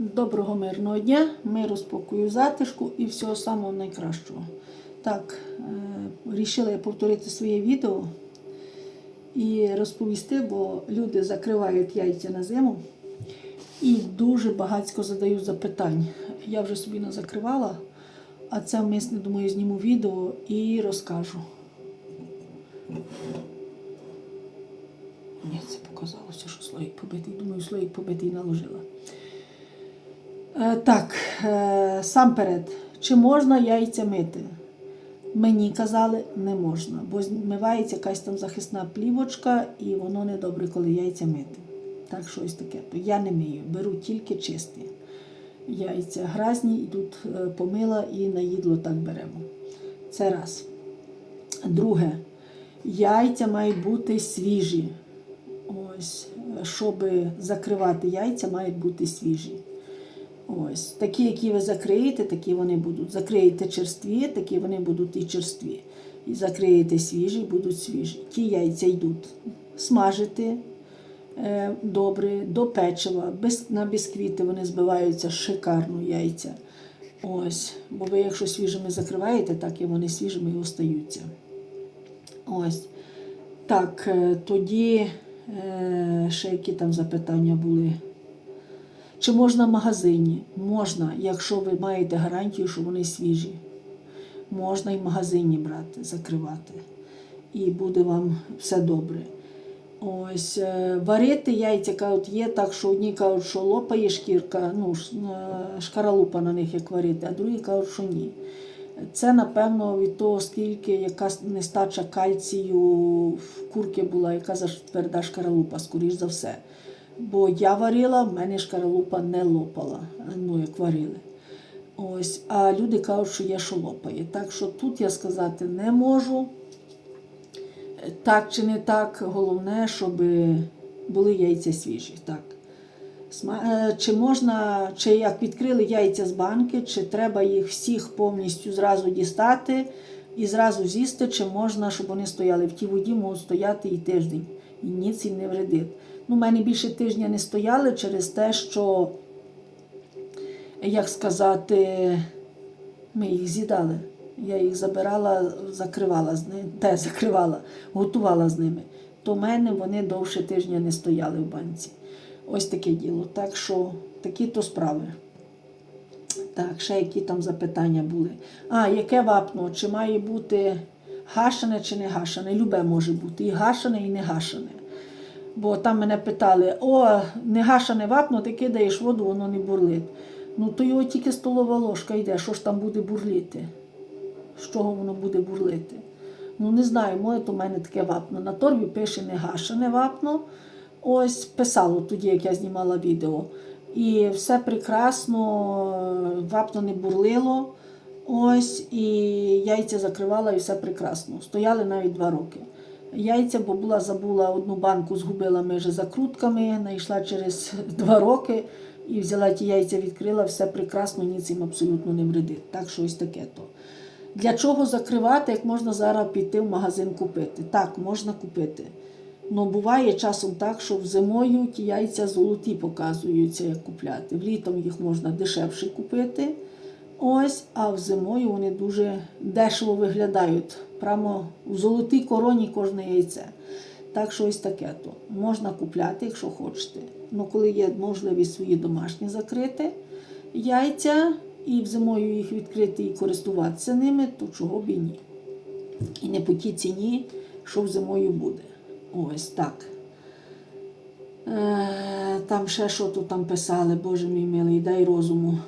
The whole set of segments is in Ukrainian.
Доброго мирного дня, миру, спокою, затишку і всього самого найкращого. Так, е, рішила я повторити своє відео і розповісти, бо люди закривають яйця на зиму і дуже багатько задають запитань. Я вже собі не закривала, а це вмисне, думаю, зніму відео і розкажу. Ні, це показалося, що слоїк побитий. Думаю, слоїк побитий наложила. Е, так, е, сам перед, чи можна яйця мити? Мені казали, не можна, бо змивається якась там захисна плівочка, і воно не добре, коли яйця мити. Так, щось таке. То я не мию, беру тільки чисті яйця. Гразні, і тут е, помила і на їдло так беремо. Це раз. Друге, яйця мають бути свіжі. Ось, щоб закривати яйця, мають бути свіжі. Ось, такі, які ви закриєте, такі вони будуть. Закриєте черстві, такі вони будуть і черстві. І закриєте свіжі, будуть свіжі. Ті яйця йдуть смажити е, добре, до печива. Без, на бісквіти вони збиваються шикарно яйця. Ось, бо ви, якщо свіжими закриваєте, так і вони свіжими і остаються. Ось. Так, е, тоді е, ще які там запитання були. Чи можна в магазині? Можна, якщо ви маєте гарантію, що вони свіжі. Можна і в магазині брати, закривати. І буде вам все добре. Ось, е, варити яйця кажуть, є так, що одні кажуть, що лопає шкірка, ну, е, шкаралупа на них як варити, а другі кажуть, що ні. Це, напевно, від того, скільки якась нестача кальцію в курки була, яка за тверда шкаралупа, скоріш за все. Бо я варила, в мене шкаралупа не лопала, ну як варили. Ось, а люди кажуть, що є, що лопає. Так що тут я сказати не можу. Так чи не так, головне, щоб були яйця свіжі. Так. Е, Чи можна, чи як відкрили яйця з банки, чи треба їх всіх повністю зразу дістати і зразу з'їсти, чи можна, щоб вони стояли в тій воді, можуть стояти і тиждень, і ніц їм не вредить. Ну, у мене більше тижня не стояли через те, що, як сказати, ми їх з'їдали. Я їх забирала, закривала з ними, те закривала, готувала з ними. То в мене вони довше тижня не стояли в банці. Ось таке діло. Так що такі то справи. Так, ще які там запитання були. А, яке вапно? Чи має бути гашене чи не гашене? Любе може бути. І гашене, і не гашене. Бо там мене питали: о, не гашене вапно, ти кидаєш воду, воно не бурлить. Ну, то його тільки столова ложка йде, що ж там буде бурліти? З чого воно буде бурлити? Ну, не знаю, моє то в мене таке вапно. На торбі пише не гашене вапно. Ось писало тоді, як я знімала відео. І все прекрасно, вапно не бурлило. Ось, і яйця закривала, і все прекрасно. Стояли навіть два роки. Яйця, бо була забула одну банку, згубила між закрутками, знайшла через два роки і взяла ті яйця, відкрила, все прекрасно, ніц їм абсолютно не вредить. Так що ось таке то. Для чого закривати, як можна зараз піти в магазин купити? Так, можна купити. Ну, буває часом так, що зимою ті яйця золоті показуються, як купляти. Влітом їх можна дешевше купити. Ось, а в зимою вони дуже дешево виглядають. Прямо в золотій короні кожне яйце. Так що ось таке то. Можна купляти, якщо хочете. Ну, коли є можливість свої домашні закрити яйця і в зимою їх відкрити і користуватися ними, то чого б і ні. І не по тій ціні, що в зимою буде. Ось так. Е, там ще що тут там писали, Боже мій милий, дай розуму.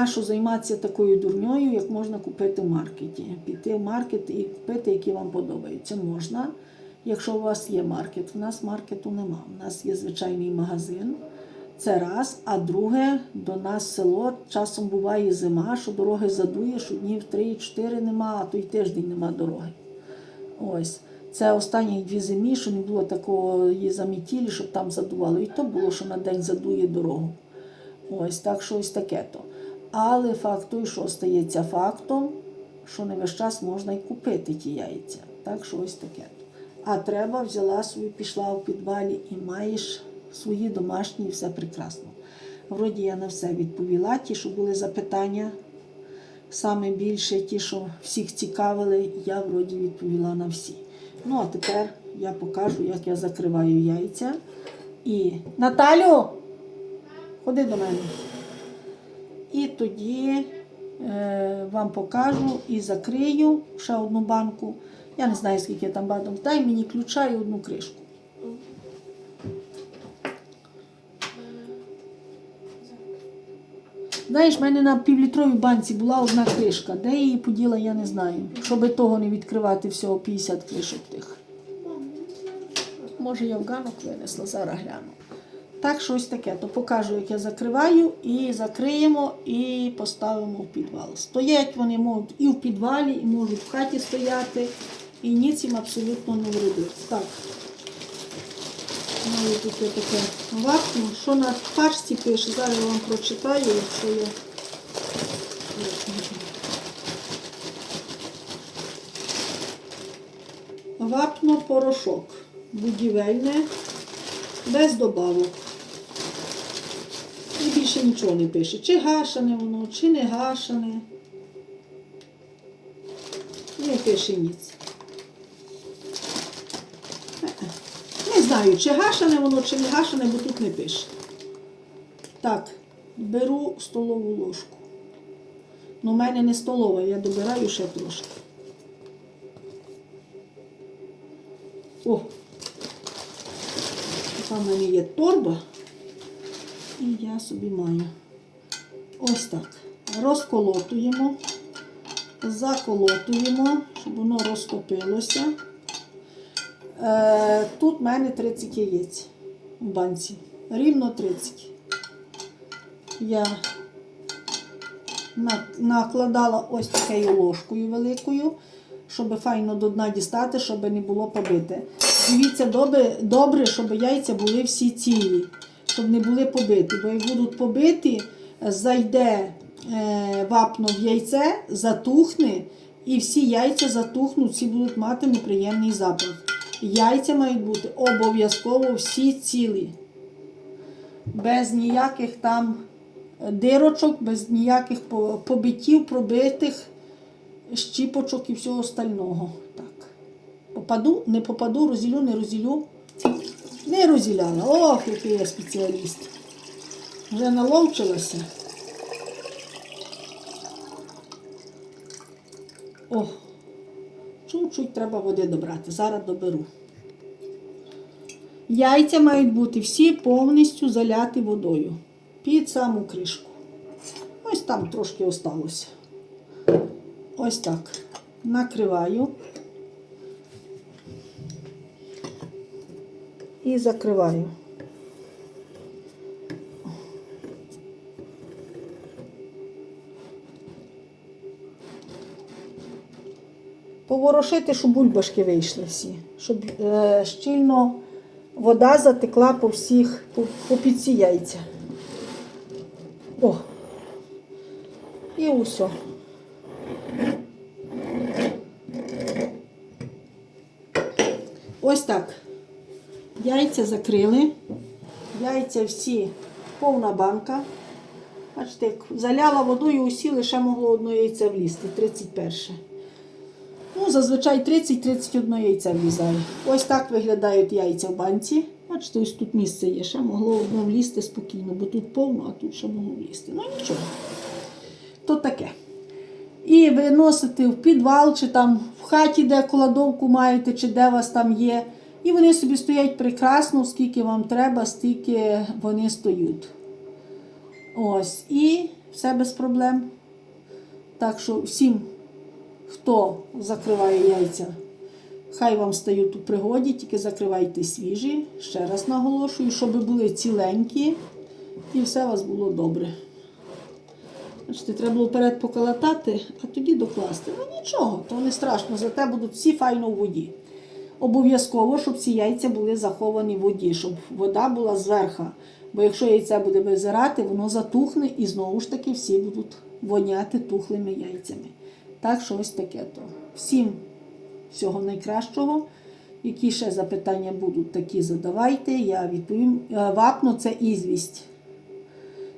Нащо займатися такою дурньою, як можна купити в маркеті? Піти в маркет і купити, які вам подобаються. Можна, якщо у вас є маркет. У нас маркету нема. У нас є звичайний магазин. Це раз. А друге, до нас село часом буває зима, що дороги задує, що днів 3-4 нема, а то й тиждень нема дороги. Ось. Це останні дві зимі, що не було такого її замітілі, щоб там задувало. І то було, що на день задує дорогу. Ось так що ось таке то. Але факт той, що стається фактом, що не весь час можна і купити ті яйця. Так що ось таке. А треба взяла собі, пішла в підвалі і маєш свої домашні і все прекрасно. Вроді я на все відповіла. Ті, що були запитання, саме більше, ті, що всіх цікавили, я вроді відповіла на всі. Ну, а тепер я покажу, як я закриваю яйця. І Наталю, ходи до мене. І тоді е, вам покажу і закрию ще одну банку. Я не знаю, скільки там банок. Дай мені ключа і одну кришку. Знаєш, в мене на півлітровій банці була одна кришка. Де я її поділа, я не знаю. Щоб того не відкривати всього 50 кришок тих. Може, я в ганок винесла, зараз гляну. Так, щось таке. То покажу, як я закриваю, і закриємо, і поставимо в підвал. Стоять вони можуть і в підвалі, і можуть в хаті стояти, і ніц їм абсолютно не вредить. Так. Маю тут я таке вапно. Що на пачці пише, зараз я вам прочитаю, якщо я. Вапно порошок. Будівельне, без добавок. Нічого не пише. Чи гашане воно, чи не гашане. Не пише ніц. Не знаю, чи гашане воно, чи не гашане, бо тут не пише. Так, беру столову ложку. Ну, в мене не столова, я добираю ще трошки. О! Там в мене є торба. І я собі маю. Ось так. Розколотуємо, заколотуємо, щоб воно розтопилося. Е, тут в мене 30 яєць в банці. Рівно 30. Я накладала ось такою ложкою великою, щоб файно до дна дістати, щоб не було побите. Дивіться, добре, добре, щоб яйця були всі цілі, щоб не були побиті. Бо як будуть побиті, зайде е, вапно в яйце, затухне, і всі яйця затухнуть, всі будуть мати неприємний запах. Яйця мають бути обов'язково всі цілі. Без ніяких там дирочок, без ніяких по- побиттів, пробитих, щіпочок і всього остального. Так. Попаду, не попаду, розділю, не розділю. Не розділяла. Ох, який я спеціаліст. Вже наловчилася. О, чуть-чуть треба води добрати. Зараз доберу. Яйця мають бути всі повністю заляті водою. Під саму кришку. Ось там трошки осталося. Ось так. Накриваю. І закриваю. Поворошити, щоб бульбашки вийшли всі, щоб е, щільно вода затекла по всіх, по, по під ці яйця. О. І усе. Ось так. Яйця закрили. Яйця всі повна банка. Бачите, заляла водою усі, лише могло одне яйце влізти, 31. Ну, зазвичай 30-31 яйця влізає. Ось так виглядають яйця в банці. Бачите, ось тут місце є, ще могло одне влізти спокійно, бо тут повно, а тут ще могло влізти. Ну нічого. То таке. І виносите в підвал, чи там в хаті, де кладовку маєте, чи де у вас там є. І вони собі стоять прекрасно, скільки вам треба, стільки вони стоять. Ось. І все без проблем. Так що всім, хто закриває яйця, хай вам стають у пригоді, тільки закривайте свіжі. Ще раз наголошую, щоб були ціленькі і все у вас було добре. Бачите, треба було вперед поколотати, а тоді докласти. Ну нічого, то не страшно, зате будуть всі файно в воді. Обов'язково, щоб ці яйця були заховані в воді, щоб вода була зверху. Бо якщо яйце буде визирати, воно затухне і знову ж таки всі будуть воняти тухлими яйцями. Так що ось таке то. Всім всього найкращого Які ще запитання будуть, такі задавайте. Я відповім. Е, Вапно це ізвість.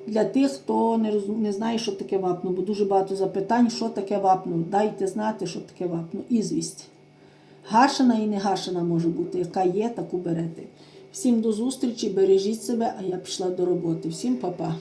Для тих, хто не, розум... не знає, що таке вапно, бо дуже багато запитань, що таке вапно. Дайте знати, що таке вапно. Ізвість. Гашена і не гашена може бути, яка є, таку берете. Всім до зустрічі, бережіть себе, а я пішла до роботи. Всім па-па.